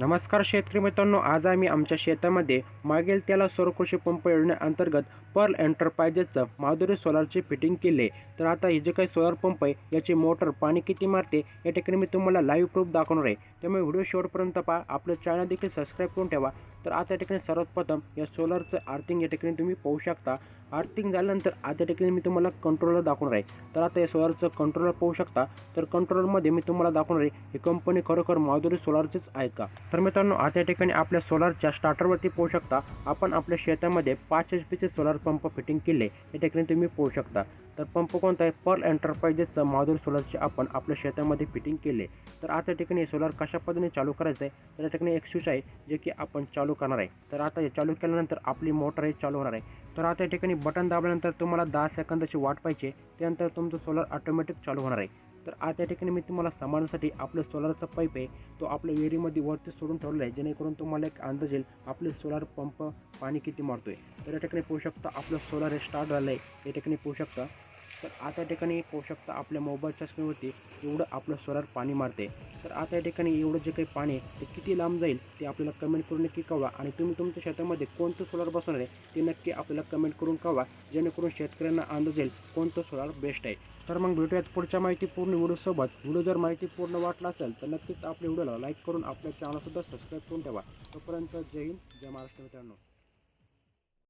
नमस्कार शेतकरी मित्रांनो आज आम्ही आमच्या शेतामध्ये मागील त्याला सौरकृषी पंप योजनेअंतर्गत पर्ल एंटरप्राइजेसचं माधुरी सोलारची फिटिंग केले. तर आता हे जे काही सोलार पंप आहे याची मोटर पाणी किती मारते या ठिकाणी मी तुम्हाला लाईव्ह प्रूफ दाखवणार आहे. त्यामुळे व्हिडिओ शेवटपर्यंत पहा. आपलं चॅनल देखील सबस्क्राईब करून ठेवा. तर आता या ठिकाणी सर्वात प्रथम या सोलरचं आर्थिंग या ठिकाणी तुम्ही पाहू शकता. आर्थिंग झाल्यानंतर आता ठिकाणी मी तुम्हाला कंट्रोलर दाखवणार आहे. तर आता या सोलारचं कंट्रोलर पाहू शकता. तर कंट्रोलरमध्ये मी तुम्हाला दाखवणार आहे ही कंपनी खरोखर माधुरी सोलारचीच आहे का? तर मित्रांनो आता या ठिकाणी आपल्या सोलारच्या स्टार्टरवरती पाहू शकता. आपण आपल्या शेतामध्ये पाच एच पीचे सोलार पंप फिटिंग केले. या ठिकाणी तुम्ही पाहू शकता. तर पंप कोणता आहे? पर्ल एंटरप्राइजेसचं माधुरी सोलरचे आपण आपल्या शेतामध्ये फिटिंग केले. तर आता ठिकाणी सोलर कशा पद्धतीने चालू करायचं आहे? तर या ठिकाणी एक स्विच आहे जे की आपण चालू करणार आहे. तर आता हे चालू केल्यानंतर आपली मोटर हे चालू होणार आहे. तर आता या ठिकाणी बटन दाबल्यानंतर तुम्हाला दहा सेकंदाची वाट पाहिजे. त्यानंतर तुमचं सोलर ऑटोमॅटिक चालू होणार आहे. तर आता या ठिकाणी मी तुम्हाला सांभाळण्यासाठी आपलं सोलारचा पाईप आहे. तो आपल्या विहिरीमध्ये वरती सोडून ठेवलेला आहे. जेणेकरून तुम्हाला एक अंदाज येईल आपले सोलार पंप पाणी किती मारतो आहे तर या ठिकाणी पोहू शकता आपलं सोलार हे स्टार्ट झालं आहे या ठिकाणी पोहू शकता तर आता या ठिकाणी पाहू शकता आपल्या मोबाईलच्या स्क्रीनवरती एवढं आपलं सोलार पाणी मारते. तर आता या ठिकाणी एवढं जे काही पाणी आहे ते किती लांब जाईल ते आपल्याला कमेंट करून नक्की कळवा. आणि तुम्ही तुमच्या शेतामध्ये कोणतं सोलार बसवणार आहे ते नक्की आपल्याला कमेंट करून कळवा जेणेकरून शेतकऱ्यांना अंदाज येईल कोणतं सोलार बेस्ट आहे. तर मग भेटूयात पुढच्या माहिती पूर्ण व्हिडिओसोबत व्हिडिओ जर माहिती पूर्ण वाटला असेल तर नक्कीच आपल्या व्हिडिओला लाईक करून आपल्या चॅनलसुद्धा सबस्क्राईब करून ठेवा. तोपर्यंत जय हिंद जय महाराष्ट्र मित्रांनो.